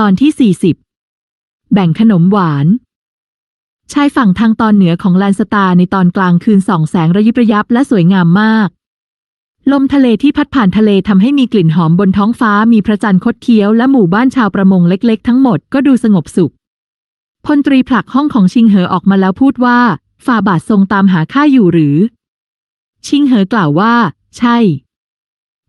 ตอนที่ 40 แบ่งขนมหวาน ชายฝั่งทางตอนเหนือของแลนสตาในตอนกลางคืนส่องแสงระยิบระยับและสวยงามมาก ลมทะเลที่พัดผ่านทะเลทำให้มีกลิ่นหอมบนท้องฟ้ามีพระจันทร์คดเคี้ยวและหมู่บ้านชาวประมงเล็กๆ ทั้งหมดก็ดูสงบสุข พลตรีผลักห้องของชิงเหอออกมาแล้วพูดว่าฝ่าบาททรงตามหาข้าอยู่หรือ ชิงเหอกล่าวว่า ใช่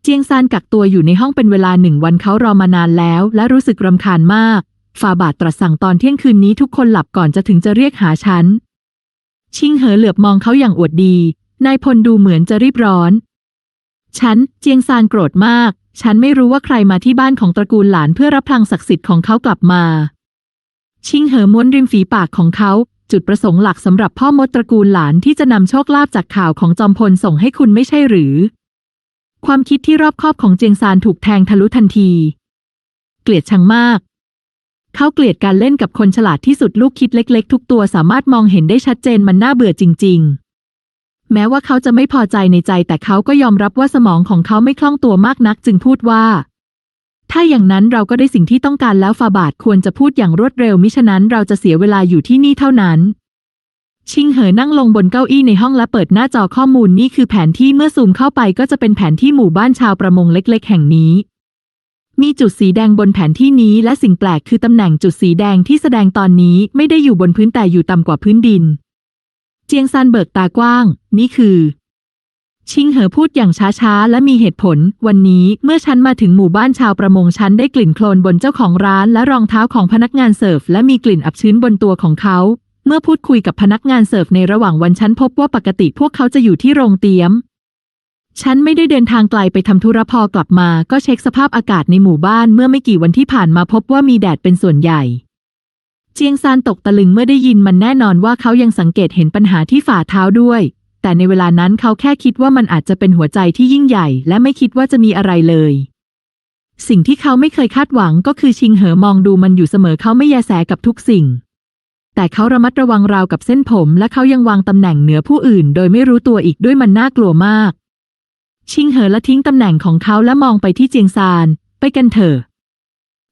เจียงซานกักตัวอยู่ในห้องเป็นเวลาหนึ่งวันเขารอมานานแล้ว และรู้สึกรำคาญมาก ฝ่าบาทตรัสสั่งตอนเที่ยงคืนนี้ทุกคนหลับก่อนจะถึงจะเรียกหาฉัน ชิงเหอเหลือบมองเขาอย่างอวดดี นายพลดูเหมือนจะรีบร้อน ฉัน เจียงซานโกรธมาก ฉันไม่รู้ว่าใครมาที่บ้านของตระกูลหลานเพื่อรับพลังศักดิ์สิทธิ์ของเขากลับมา ชิงเหอม้วนริมฝีปากของเขา จุดประสงค์หลักสำหรับพ่อมดตระกูลหลานที่จะนำโชคลาภจากข่าวของจอมพลส่งให้คุณไม่ใช่หรือ ความคิดที่รอบคอบของเจียงซานถูกแทงทะลุทันที เกลียดชังมาก เขาเกลียดการเล่นกับคนฉลาดที่สุดลูกคิดเล็ก ๆ ทุกตัวสามารถมองเห็นได้ชัดเจนมันน่าเบื่อจริง ๆ แม้ว่าเขาจะไม่พอใจในใจแต่เขาก็ยอมรับว่าสมองของเขาไม่คล่องตัวมากนักจึงพูดว่า ถ้าอย่างนั้นเราก็ได้สิ่งที่ต้องการแล้วฟาบาทควรจะพูดอย่างรวดเร็วมิฉะนั้นเราจะเสียเวลาอยู่ที่นี่เท่านั้น ชิงเหอนั่งลงบนเก้าอี้ในห้องและเปิดหน้าจอข้อมูลนี่คือแผนที่เมื่อซูมเข้าไปก็จะเป็นแผนที่หมู่บ้านชาวประมงเล็ก ๆ แห่งนี้ มีจุดสีแดงบนแผนที่นี้และสิ่งแปลกคือตำแหน่งจุดสีแดงที่แสดงตอนนี้ไม่ได้อยู่บนพื้นแต่อยู่ต่ำกว่าพื้นดิน เจียงซานเบิกตากว้าง นี่คือ ชิงเหอพูดอย่างช้าๆและมีเหตุผล วันนี้เมื่อฉันมาถึงหมู่บ้านชาวประมงฉันได้กลิ่นโคลนบนเจ้าของร้านและรองเท้าของพนักงานเสิร์ฟและมีกลิ่นอับชื้นบนตัวของเขา เมื่อพูดคุยกับพนักงานเสิร์ฟในระหว่างวันฉันพบว่าปกติพวกเขาจะอยู่ที่โรงเตี๊ยม ฉันไม่ได้เดินทางไกลไปทำธุระพอกลับมา ก็เช็คสภาพอากาศในหมู่บ้านเมื่อไม่กี่วันที่ผ่านมาพบว่ามีแดดเป็นส่วนใหญ่ เจียงซานตกตะลึงเมื่อได้ยินมันแน่นอนว่าเขายังสังเกตเห็นปัญหาที่ฝ่าเท้าด้วย แต่ในเวลานั้นเขาแค่คิดว่ามันอาจจะเป็นหัวใจที่ยิ่งใหญ่ และไม่คิดว่าจะมีอะไรเลยสิ่งที่เขาไม่เคยคาดหวังก็คือชิงเหอมองดูมันอยู่เสมอเขาไม่แยแสกับทุกสิ่ง แต่เขาระมัดระวังราวกับเส้นผม และเขายังวางตำแหน่งเหนือผู้อื่น โดยไม่รู้ตัวอีกด้วยมันน่ากลัวมาก ชิงเหอละทิ้งตำแหน่งของเขาและมองไปที่เจียงซาน ไปกันเถอะ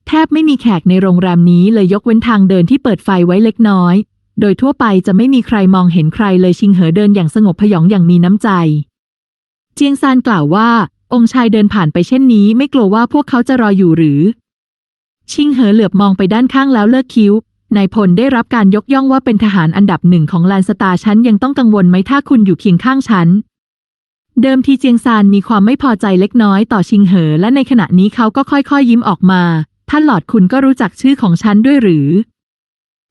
แทบไม่มีแขกในโรงแรมนี้เลยยกเว้นทางเดินที่เปิดไฟไว้เล็กน้อย โดยทั่วไปจะไม่มีใครมองเห็นใครเลยชิงเหอเดินอย่างสงบพยองอย่างมีน้ำใจ เจียงซานกล่าวว่า องค์ชายเดินผ่านไปเช่นนี้ ไม่กลัวว่าพวกเขาจะรออยู่หรือ ชิงเหอเหลือบมองไปด้านข้างแล้วเลิกคิ้ว นายพลได้รับการยกย่องว่าเป็นทหารอันดับหนึ่งของแลนสตาฉันยังต้องกังวลไหมถ้าคุณอยู่เคียงข้างฉัน เดิมทีเจียงซานมีความไม่พอใจเล็กน้อยต่อชิงเหอ และในขณะนี้เขาก็ค่อยๆ ยิ้มออกมา ท่านหลอดคุณก็รู้จักชื่อของฉันด้วยหรือ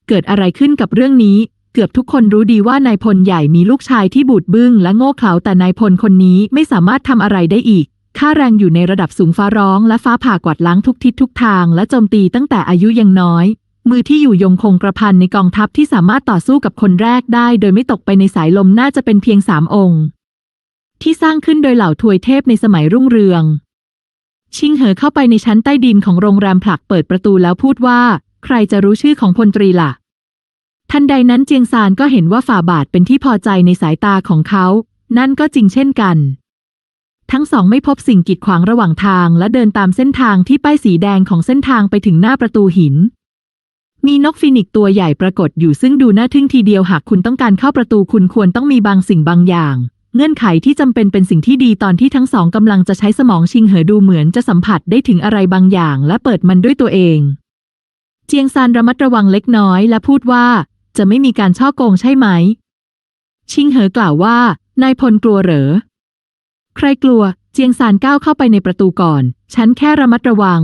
เกิดอะไรขึ้นกับเรื่องนี้ เกือบทุกคนรู้ดีว่านายพลใหญ่มีลูกชายที่บูดบึ้งและโง่เขลาแต่นายพลคนนี้ไม่สามารถทำอะไรได้อีกค่าแรงอยู่ในระดับสูงฟ้าร้องและฟ้าผ่ากวาดล้างทุกทิศทุกทางและโจมตีตั้งแต่อายุยังน้อย มือที่อยู่ยงคงกระพันในกองทัพที่สามารถต่อสู้กับคนแรกได้ โดยไม่ตกไปในสายลมน่าจะเป็นเพียงสามองค์ ที่สร้างขึ้นโดยเหล่าทวยเทพในสมัยรุ่งเรือง ชิงเหอเข้าไปในชั้นใต้ดินของโรงแรมผลักเปิดประตูแล้วพูดว่า ใครจะรู้ชื่อของพลตรีล่ะ ทันใดนั้นเจียงซานก็เห็นว่าฝ่าบาทเป็นที่พอใจในสายตาของเขา นั่นก็จริงเช่นกัน ทั้งสองไม่พบสิ่งกีดขวางระหว่างทางและเดินตามเส้นทางที่ป้ายสีแดงของเส้นทางไปถึงหน้าประตูหิน มีนกฟินิกตัวใหญ่ปรากฏอยู่ซึ่งดูน่าทึ่งทีเดียวหากคุณต้องการเข้าประตูคุณควรต้องมีบางสิ่งบางอย่าง เงื่อนไขที่จำเป็นเป็นสิ่งที่ดีตอนที่ทั้งสองกำลังจะใช้สมองชิงเหอดูเหมือนจะสัมผัสได้ถึงอะไรบางอย่าง และเปิดมันด้วยตัวเอง เจียงซานระมัดระวังเล็กน้อยและพูดว่า จะไม่มีการช่อโกงใช่ไหม ชิงเหอกล่าวว่านายพลกลัวเหรอ ใครกลัว เจียงซานก้าวเข้าไปในประตูก่อน ฉันแค่ระมัดระวัง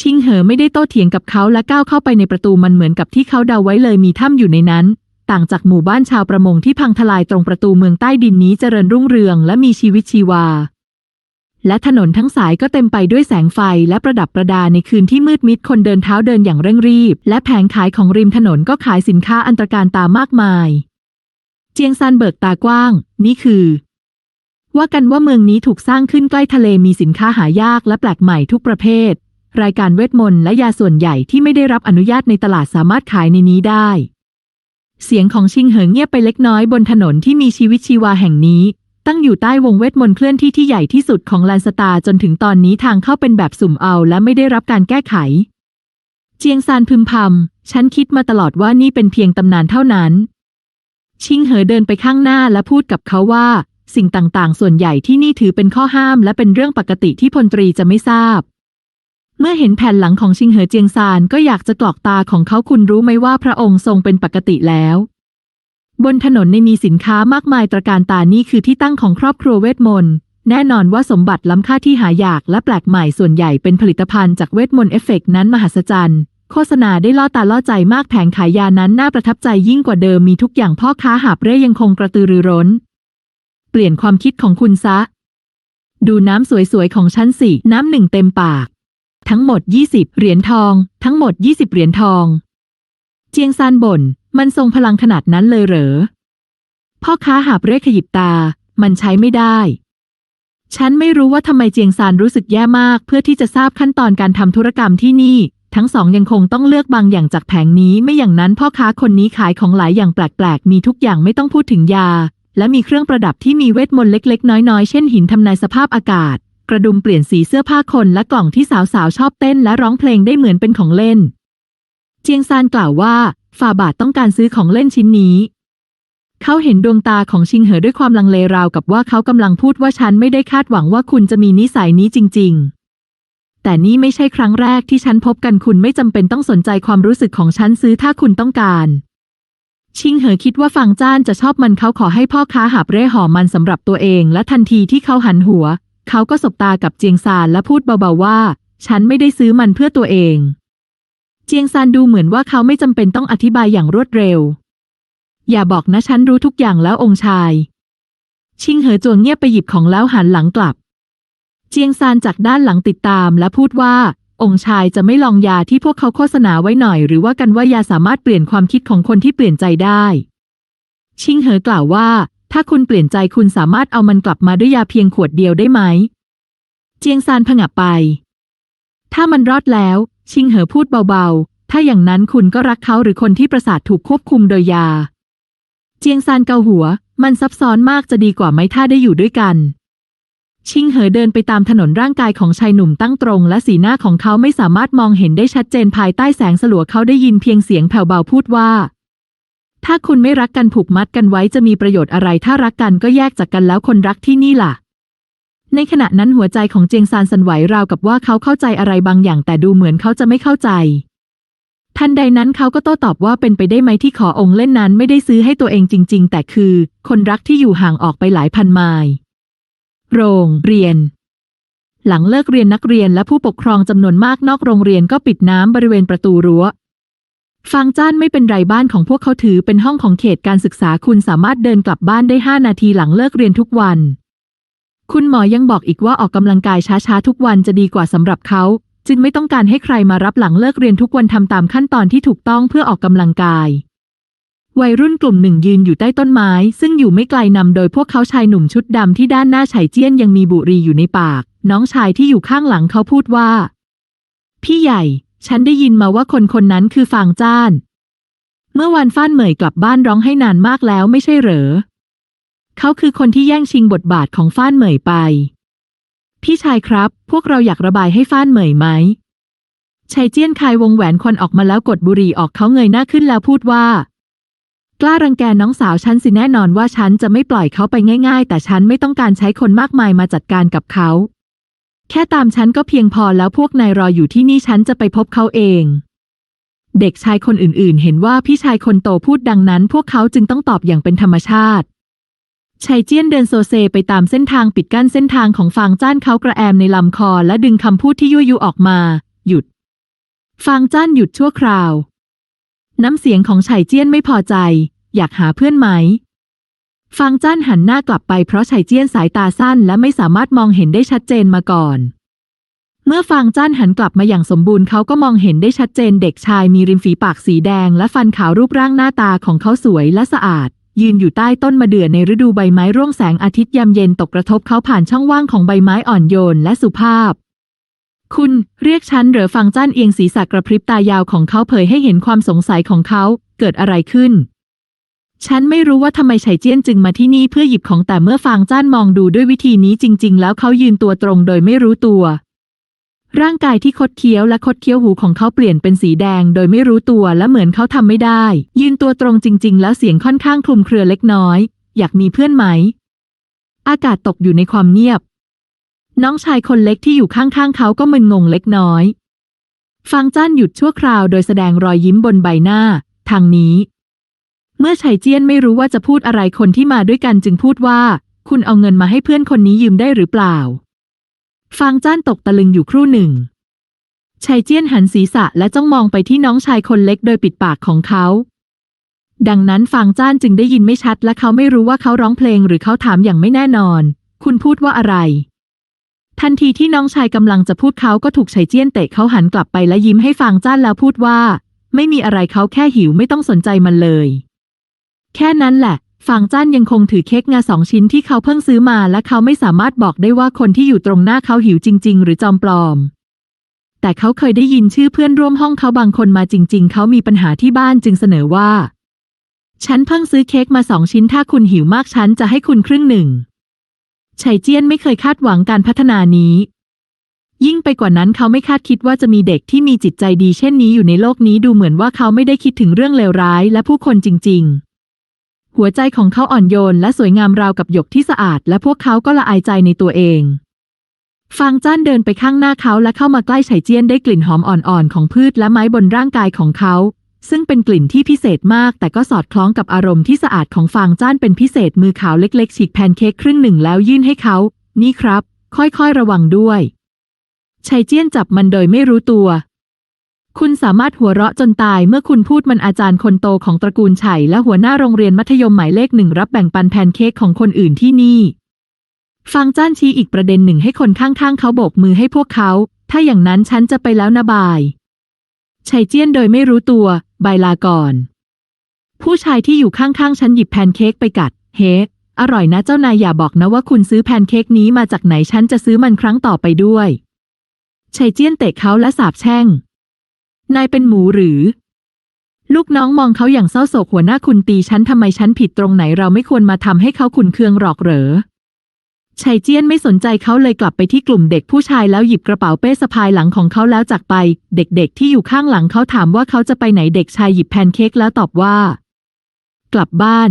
ชิงเหอไม่ได้โต้เถียงกับเขาและก้าวเข้าไปในประตูมันเหมือนกับที่เขาเดาไว้เลยมีถ้ำอยู่ในนั้น ต่างจากหมู่บ้านชาวประมงที่พังทลายตรงประตูเมืองใต้ดินนี้เจริญรุ่งเรืองและมีชีวิตชีวา และถนนทั้งสายก็เต็มไปด้วยแสงไฟและประดับประดาในคืนที่มืดมิดคนเดินเท้าเดินอย่างเร่งรีบ และแผงขายของริมถนนก็ขายสินค้าอันตรการตามากมาย เจียงซานเบิกตากว้าง นี่คือว่ากันว่าเมืองนี้ถูกสร้างขึ้นใกล้ทะเลมีสินค้าหายากและแปลกใหม่ทุกประเภท รายการเวทมนต์และยาส่วนใหญ่ที่ไม่ได้รับอนุญาตในตลาดสามารถขายในนี้ได้ เสียงของชิงเหอเงียบไปเล็กน้อยบนถนนที่มีชีวิตชีวาแห่งนี้ ตั้งอยู่ใต้วงเวทมนต์เคลื่อนที่ที่ใหญ่ที่สุดของแลนสตาจนถึงตอนนี้ทางเข้าเป็นแบบสุ่มเอาและไม่ได้รับการแก้ไข เจียงซานพึมพำฉันคิดมาตลอดว่านี่เป็นเพียงตำนานเท่านั้น ชิงเหอเดินไปข้างหน้าและพูดกับเขาว่าสิ่งต่างๆ ส่วนใหญ่ที่นี่ถือเป็นข้อห้ามและเป็นเรื่องปกติที่พลตรีจะไม่ทราบ เมื่อเห็นแผ่นหลังของชิงเหอเจียงซานก็อยากจะกรอกตาของเขาคุณรู้ไหมว่าพระองค์ทรงเป็นปกติแล้ว บนถนนในมีสินค้ามากมายตระการตานี่คือที่ตั้งของครอบครัวเวทมนต์แน่นอนว่าสมบัติล้ำค่าที่หายากและแปลกใหม่ส่วนใหญ่เป็นผลิตภัณฑ์จากเวทมนต์เอฟเฟกต์นั้นมหัศจรรย์ โฆษณาได้ล่อตาล่อใจมากแผงขายยานั้นน่าประทับใจยิ่งกว่าเดิมมีทุกอย่างพ่อค้าหาบเร่ยังคงกระตือรือร้น เปลี่ยนความคิดของคุณซะ ดูน้ำสวยๆของฉันสิ น้ำหนึ่งเต็มปาก ทั้งหมด 20 เหรียญทอง ทั้งหมด 20 เหรียญทอง เจียงซานบ่น มันทรงพลังขนาดนั้นเลยเหรอ พ่อค้าหาบเร่ขยิบตา มันใช้ไม่ได้ ฉันไม่รู้ว่าทำไมเจียงซานรู้สึกแย่มากเพื่อที่จะทราบขั้นตอนการทำธุรกรรมที่นี่ ทั้งสองยังคงต้องเลือกบางอย่างจากแผงนี้ไม่อย่างนั้นพ่อค้าคนนี้ขายของหลายอย่างแปลกๆ มีทุกอย่างไม่ต้องพูดถึงยา และมีเครื่องประดับที่มีเวทมนต์เล็ก ๆ น้อยๆ เช่นหินทำนายสภาพอากาศ กระดุมเปลี่ยนสีเสื้อผ้าคนและกล่องที่สาวๆชอบเต้นและร้องเพลงได้เหมือนเป็นของเล่น เจียงซานกล่าวว่าฝ่าบาทต้องการซื้อของเล่นชิ้นนี้ เขาเห็นดวงตาของชิงเหอด้วยความลังเลราวกับว่าเขากำลังพูดว่าฉันไม่ได้คาดหวังว่าคุณจะมีนิสัยนี้จริง ๆ แต่นี่ไม่ใช่ครั้งแรกที่ฉันพบกันคุณไม่จำเป็นต้องสนใจความรู้สึกของฉันซื้อถ้าคุณต้องการชิงเหอคิดว่าฟังจ้านจะชอบมันเขาขอให้พ่อค้าหาบเร่ห่อมันสำหรับตัวเอง และทันทีที่เขาหันหัว เขาก็สบตากับเจียงซานและพูดเบาๆว่า ฉันไม่ได้ซื้อมันเพื่อตัวเอง เจียงซานดูเหมือนว่าเขาไม่จำเป็นต้องอธิบายอย่างรวดเร็ว อย่าบอกนะฉันรู้ทุกอย่างแล้วองค์ชาย ชิงเหอจวงเงียบไปหยิบของแล้วหันหลังกลับ เจียงซานจากด้านหลังติดตามและพูดว่า องค์ชายจะไม่ลองยาที่พวกเขาโฆษณาไว้หน่อย หรือว่ากันว่ายาสามารถเปลี่ยนความคิดของคนที่เปลี่ยนใจได้ ชิงเหอกล่าวว่า ถ้าคุณเปลี่ยนใจคุณสามารถเอามันกลับมาด้วยยาเพียงขวดเดียวได้ไหม เจียงซานผงับไป ถ้ามันรอดแล้ว ชิงเหอพูดเบาๆ ถ้าอย่างนั้นคุณก็รักเขาหรือคนที่ประสาทถูกควบคุมโดยยา เจียงซานเกาหัว มันซับซ้อนมากจะดีกว่าไหมถ้าได้อยู่ด้วยกัน ชิงเหอเดินไปตามถนนร่างกายของชายหนุ่มตั้งตรง และสีหน้าของเขาไม่สามารถมองเห็นได้ชัดเจนภายใต้แสงสลัวเขาได้ยินเพียงเสียงแผ่วเบาพูดว่า ถ้าคุณไม่รักกันผูกมัดกันไว้จะมีประโยชน์อะไร ถ้ารักกันก็แยกจากกันแล้วคนรักที่นี่ล่ะ ในขณะนั้นหัวใจของเจียงซานสันไหวราวกับว่าเขาเข้าใจอะไรบางอย่างแต่ดูเหมือนเขาจะไม่เข้าใจ ทันใดนั้นเขาก็โต้ตอบว่าเป็นไปได้ไหมที่ขอองค์เล่นนั้นไม่ได้ซื้อให้ตัวเองจริง ๆ แต่คือ คนรักที่อยู่ห่างออกไปหลายพันไมล์โรงเรียนหลังเลิกเรียนนักเรียนและผู้ปกครองจำนวนมากนอกโรงเรียนก็ปิดน้ำบริเวณประตูรั้ว ฟังจ้านไม่เป็นไรบ้านของพวกเขาถือเป็นห้องของเขตการศึกษาคุณสามารถเดินกลับบ้านได้ 5 นาทีหลังเลิกเรียนทุกวัน คุณหมอยังบอกอีกว่าออกกำลังกายช้าๆ ทุกวันจะดีกว่าสำหรับเขา จึงไม่ต้องการให้ใครมารับหลังเลิกเรียนทุกวันทำตามขั้นตอนที่ถูกต้องเพื่อออกกำลังกาย วัยรุ่นกลุ่มหนึ่งยืนอยู่ใต้ต้นไม้ ซึ่งอยู่ไม่ไกลนำโดยพวกเขาชายหนุ่มชุดดำที่ด้านหน้าไฉเจี้ยนยังมีบุหรี่อยู่ในปาก น้องชายที่อยู่ข้างหลังเขาพูดว่า พี่ใหญ่ ฉันได้ยินมาว่าคนคนนั้นคือฟางจ้าน เมื่อวานฟ้านเหมยกลับบ้านร้องให้นานมากแล้วไม่ใช่เหรอ เขาคือคนที่แย่งชิงบทบาทของฟ้านเหมยไป พี่ชายครับ พวกเราอยากระบายให้ฟ้านเหมยไหมชายเจี้ยนคายวงแหวนควันออกมาแล้วกดบุหรี่ออกเขาเงยหน้าขึ้นแล้วพูดว่า กล้ารังแกน้องสาวฉันสิแน่นอนว่าฉันจะไม่ปล่อยเขาไปง่าย ๆ แต่ฉันไม่ต้องการใช้คนมากมายมาจัดการกับเขา แค่ตามฉันก็เพียงพอแล้วพวกนายรออยู่ที่นี่ฉันจะไปพบเขาเอง เด็กชายคนอื่นๆ เห็นว่าพี่ชายคนโตพูดดังนั้น พวกเขาจึงต้องตอบอย่างเป็นธรรมชาติชายเจี้ยนเดินโซเซไปตามเส้นทางปิดกั้นเส้นทางของฟางจ้านเขากระแอมในลำคอและดึงคำพูดที่ยั่วยุออกมา หยุด ฟางจ้านหยุดชั่วคราว น้ำเสียงของไฉเจี้ยนไม่พอใจ อยากหาเพื่อนไหม ฟางจ้านหันหน้ากลับไปเพราะไฉเจี้ยนสายตาสั้นและไม่สามารถมองเห็นได้ชัดเจนมาก่อน เมื่อฟางจ้านหันกลับมาอย่างสมบูรณ์เขาก็มองเห็นได้ชัดเจนเด็กชายมีริมฝีปากสีแดง และฟันขาวรูปร่างหน้าตาของเขาสวยและสะอาด ยืนอยู่ใต้ต้นมะเดื่อในฤดูใบไม้ร่วงแสงอาทิตย์ยามเย็นตกกระทบเขาผ่านช่องว่างของใบไม้อ่อนโยนและสุภาพ คุณเรียกฉันเหรือฟังจ้านเอียงศีรษะกระพริบตายาวของเขาเผยให้เห็นความสงสัยของเขาเกิดอะไรขึ้น ฉันไม่รู้ว่าทำไมไฉเจี้ยนจึงมาที่นี่เพื่อหยิบของแต่เมื่อฟางจ้านมองดูด้วยวิธีนี้จริง ๆ แล้วเขายืนตัวตรงโดยไม่รู้ตัว ร่างกายที่คดเคี้ยวและคดเคี้ยวหูของเขาเปลี่ยนเป็นสีแดงโดยไม่รู้ตัวและเหมือนเขาทำไม่ได้ ยืนตัวตรงจริง ๆ แล้วเสียงค่อนข้างคลุมเครือเล็กน้อย อยากมีเพื่อนไหม อากาศตกอยู่ในความเงียบ น้องชายคนเล็กที่อยู่ข้างๆเขาก็มึนงงเล็กน้อยฟังจ้านหยุดชั่วคราวโดยแสดงรอยยิ้มบนใบหน้า ทางนี้ เมื่อชัยเจี้ยนไม่รู้ว่าจะพูดอะไรคนที่มาด้วยกันจึงพูดว่า คุณเอาเงินมาให้เพื่อนคนนี้ยืมได้หรือเปล่า ฟางจ้านตกตะลึงอยู่ครู่หนึ่งชัยเจี้ยนหันศีรษะและจ้องมองไปที่น้องชายคนเล็กโดยปิดปากของเขา ดังนั้นฟางจ้านจึงได้ยินไม่ชัด และเขาไม่รู้ว่าเขาร้องเพลงหรือเขาถามอย่างไม่แน่นอน คุณพูดว่าอะไร ทันทีที่น้องชายกำลังจะพูดเขาก็ถูกชัยเจี้ยนเตะเขาหันกลับไปและยิ้มให้ฟางจ้านแล้วพูดว่า ไม่มีอะไรเขาแค่หิวไม่ต้องสนใจมันเลย แค่นั้นแหละฟางจ้านยังคงถือเค้กงาสองชิ้นที่เขาเพิ่งซื้อมาและเขาไม่สามารถบอกได้ว่าคนที่อยู่ตรงหน้าเขาหิวจริง ๆ หรือจอมปลอม แต่เขาเคยได้ยินชื่อเพื่อนร่วมห้องเขาบางคนมาจริง ๆ เขามีปัญหาที่บ้านจึงเสนอว่า ฉันเพิ่งซื้อเค้กมาสองชิ้นถ้าคุณหิวมากฉันจะให้คุณครึ่งหนึ่งชัยเจี้ยนไม่เคยคาดหวังการพัฒนานี้ ยิ่งไปกว่านั้นเขาไม่คาดคิดว่าจะมีเด็กที่มีจิตใจดีเช่นนี้อยู่ในโลกนี้ดูเหมือนว่าเขาไม่ได้คิดถึงเรื่องเลวร้ายและผู้คนจริง ๆ หัวใจของเขาอ่อนโยนและสวยงามราวกับหยกที่สะอาด และพวกเขาก็ละอายใจในตัวเองฟางจ้านเดินไปข้างหน้าเขาและเข้ามาใกล้ไฉเจี้ยนได้กลิ่นหอมอ่อนๆของพืชและไม้บนร่างกายของเขา ซึ่งเป็นกลิ่นที่พิเศษมาก แต่ก็สอดคล้องกับอารมณ์ที่สะอาดของฟางจ้านเป็นพิเศษมือขาวเล็กๆ ฉีกแพนเค้กครึ่งหนึ่งแล้วยื่นให้เขา นี่ครับ ค่อยๆระวังด้วยไฉเจี้ยนจับมันโดยไม่รู้ตัว คุณสามารถหัวเราะจนตายเมื่อคุณพูดมันอาจารย์คนโตของตระกูลไฉและหัวหน้าโรงเรียนมัธยมหมายเลขหนึ่งรับแบ่งปันแพนเค้กของคนอื่นที่นี่ ฟังจ้านชี้อีกประเด็นหนึ่งให้คนข้างๆ เขาโบกมือให้พวกเขา ถ้าอย่างนั้นฉันจะไปแล้วนะบายไฉเจี้ยนโดยไม่รู้ตัว บายลาก่อน ผู้ชายที่อยู่ข้างๆ ฉันหยิบแพนเค้กไปกัด เฮ้อร่อยนะเจ้านายอย่าบอกนะว่าคุณซื้อแพนเค้กนี้มาจากไหนฉันจะซื้อมันครั้งต่อไปด้วยไฉเจี้ยนเตะเขาและสาบแช่ง นายเป็นหมูหรือ ลูกน้องมองเขาอย่างเศร้าโศกหัวหน้าคุณตีฉันทำไมฉันผิดตรงไหนเราไม่ควรมาทำให้เขาขุนเคืองหรอกเหรอชัยเจี้ยนไม่สนใจเขาเลยกลับไปที่กลุ่มเด็กผู้ชายแล้วหยิบกระเป๋าเป้สะพายหลังของเขาแล้วจากไป เด็กๆ ที่อยู่ข้างหลังเขาถามว่าเขาจะไปไหนเด็กชายหยิบแพนเค้กแล้วตอบว่า กลับบ้าน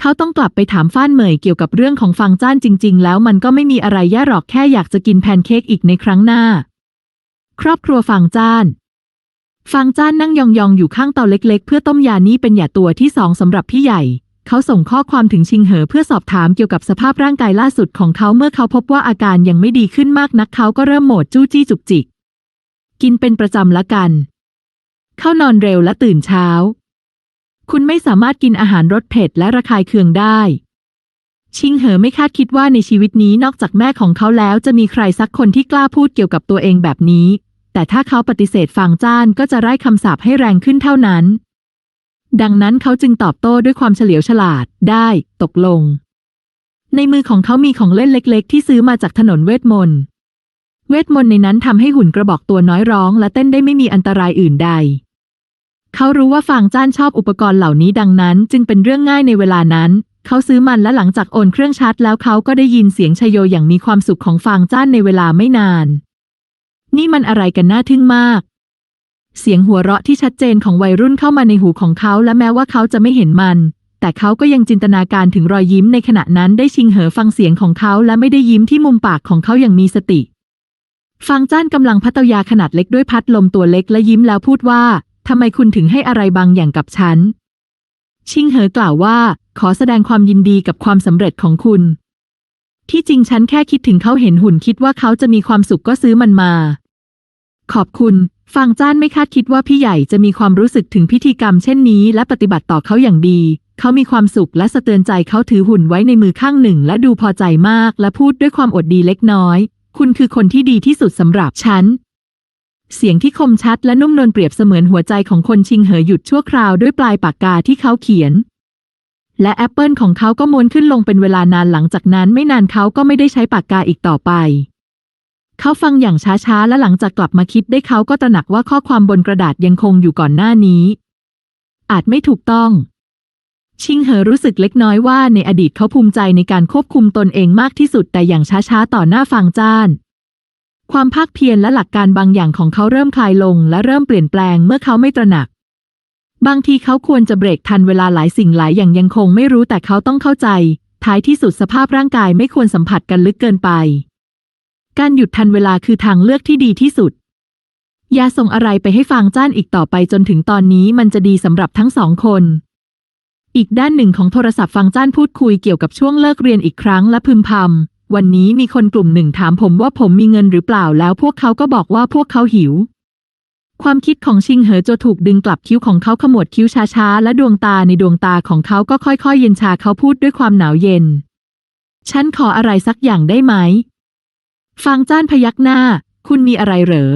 เขาต้องกลับไปถามฟ้านเหมยเกี่ยวกับเรื่องของฟังจ้านจริง ๆ แล้วมันก็ไม่มีอะไรแย่หรอกแค่อยากจะกินแพนเค้กอีกในครั้งหน้า ครอบครัวฟังจ้าน ฟังจ้านนั่งยองๆอยู่ข้างเตาเล็ก ๆ เพื่อต้มยานี้เป็นยาตัวที่สองสำหรับพี่ใหญ่ เขาส่งข้อความถึงชิงเหอเพื่อสอบถามเกี่ยวกับสภาพร่างกายล่าสุดของเขาเมื่อเขาพบว่าอาการยังไม่ดีขึ้นมากนักเขาก็เริ่มโหมดจู้จี้จุกจิก กินเป็นประจำละกัน เข้านอนเร็วและตื่นเช้า คุณไม่สามารถกินอาหารรสเผ็ดและระคายเคืองได้ ชิงเหอไม่คาดคิดว่าในชีวิตนี้นอกจากแม่ของเขาแล้วจะมีใครสักคนที่กล้าพูดเกี่ยวกับตัวเองแบบนี้ แต่ถ้าเขาปฏิเสธฟางจ้านก็จะไร้คำสาปให้แรงขึ้นเท่านั้น ดังนั้นเขาจึงตอบโต้ด้วยความเฉลียวฉลาดได้ตกลง ในมือของเขามีของเล่นเล็ก ๆ ที่ซื้อมาจากถนนเวทมนต์เวทมนต์ในนั้นทำให้หุ่นกระบอกตัวน้อยร้อง และเต้นได้ไม่มีอันตรายอื่นใด เขารู้ว่าฟางจ้านชอบอุปกรณ์เหล่านี้ดังนั้น จึงเป็นเรื่องง่ายในเวลานั้น เขาซื้อมันและหลังจากโอนเครื่องชาร์จแล้วเขาก็ได้ยินเสียงชโยอย่างมีความสุขของฟางจ้านในเวลาไม่นาน นี่มันอะไรกันน่าทึ่งมาก เสียงหัวเราะที่ชัดเจนของวัยรุ่นเข้ามาในหูของเขา และแม้ว่าเขาจะไม่เห็นมัน แต่เขาก็ยังจินตนาการถึงรอยยิ้มในขณะนั้นได้ชิงเหอฟังเสียงของเขาและไม่ได้ยิ้มที่มุมปากของเขาอย่างมีสติฟางจ้านกำลังพัตยาขนาดเล็กด้วยพัดลมตัวเล็กและยิ้มแล้วพูดว่าทำไมคุณถึงให้อะไรบางอย่างกับฉัน ชิงเหอกล่าวว่า ขอแสดงความยินดีกับความสำเร็จของคุณ ที่จริงฉันแค่คิดถึงเขาเห็นหุ่นคิดว่าเขาจะมีความสุขก็ซื้อมันมา ขอบคุณ ฟางจ้านไม่คาดคิดว่าพี่ใหญ่จะมีความรู้สึกถึงพิธีกรรมเช่นนี้ และปฏิบัติต่อเขาอย่างดี เขามีความสุขและสะเตือนใจเขาถือหุ่นไว้ในมือข้างหนึ่ง และดูพอใจมาก และพูดด้วยความอดดีเล็กน้อย คุณคือคนที่ดีที่สุดสำหรับฉันเสียงที่คมชัดและนุ่มนวลเปรียบเสมือนหัวใจของคนชิงเหอหยุดชั่วคราวด้วยปลายปากกาที่เขาเขียน และแอปเปิลของเขาก็ม้วนขึ้นลงเป็นเวลานานหลังจากนั้นไม่นานเขาก็ไม่ได้ใช้ปากกาอีกต่อไป เขาฟังอย่างช้าๆ และหลังจากกลับมาคิดได้เขาก็ตระหนักว่าข้อความบนกระดาษยังคงอยู่ก่อนหน้านี้ อาจไม่ถูกต้อง ชิงเหอรู้สึกเล็กน้อยว่าในอดีตเขาภูมิใจในการควบคุมตนเองมากที่สุดแต่อย่างช้าๆ ต่อหน้าฟางจ้านความภาคเพียรและหลักการบางอย่างของเขาเริ่มคลายลง และเริ่มเปลี่ยนแปลงเมื่อเขาไม่ตระหนัก บางทีเขาควรจะเบรกทันเวลาหลายสิ่งหลายอย่างยังคงไม่รู้แต่เขาต้องเข้าใจ ท้ายที่สุดสภาพร่างกายไม่ควรสัมผัสกันลึกเกินไป การหยุดทันเวลาคือทางเลือกที่ดีที่สุด อย่าส่งอะไรไปให้ฟางจ้านอีกต่อไปจนถึงตอนนี้มันจะดีสำหรับทั้งสองคน อีกด้านหนึ่งของโทรศัพท์ฟังจ้านพูดคุยเกี่ยวกับช่วงเลิกเรียนอีกครั้งและพึมพำวันนี้มีคนกลุ่มหนึ่งถามผมว่าผมมีเงินหรือเปล่าแล้วพวกเขาก็บอกว่าพวกเขาหิว ความคิดของชิงเหอโจถูกดึงกลับคิ้วของเขาขมวดคิ้วช้าๆ และดวงตาในดวงตาของเขาก็ค่อยๆ เย็นชาเขาพูดด้วยความหนาวเย็น ฉันขออะไรสักอย่างได้ไหม ฟางจ้านพยักหน้า คุณมีอะไรเหรอ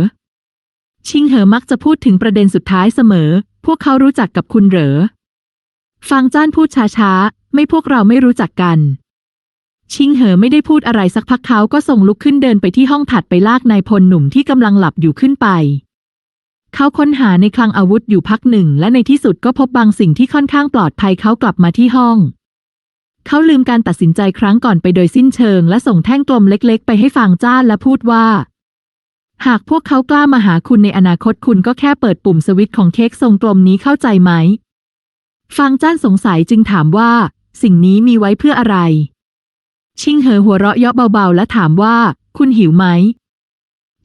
ชิงเหอมักจะพูดถึงประเด็นสุดท้ายเสมอ พวกเขารู้จักกับคุณเหรอ ฟางจ้านพูดช้าๆ ไม่พวกเราไม่รู้จักกัน ชิงเหอไม่ได้พูดอะไรสักพักเขาก็ส่งลุกขึ้นเดินไปที่ห้องถัดไปลากนายพลหนุ่มที่กำลังหลับอยู่ขึ้นไป เขาค้นหาในคลังอาวุธอยู่พักหนึ่ง และในที่สุดก็พบบางสิ่งที่ค่อนข้างปลอดภัยเขากลับมาที่ห้อง เขาลืมการตัดสินใจครั้งก่อนไปโดยสิ้นเชิง และส่งแท่งกลมเล็กๆ ไปให้ฟางจ้านและพูดว่า หากพวกเขากล้ามาหาคุณในอนาคตคุณก็แค่เปิดปุ่มสวิตช์ของเค้กทรงกลมนี้เข้าใจไหม ฟางจ้านสงสัยจึงถามว่า สิ่งนี้มีไว้เพื่ออะไร ชิงเหอหัวเราะเยาะเบาๆ และถามว่า คุณหิวไหม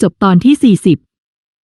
จบตอนที่40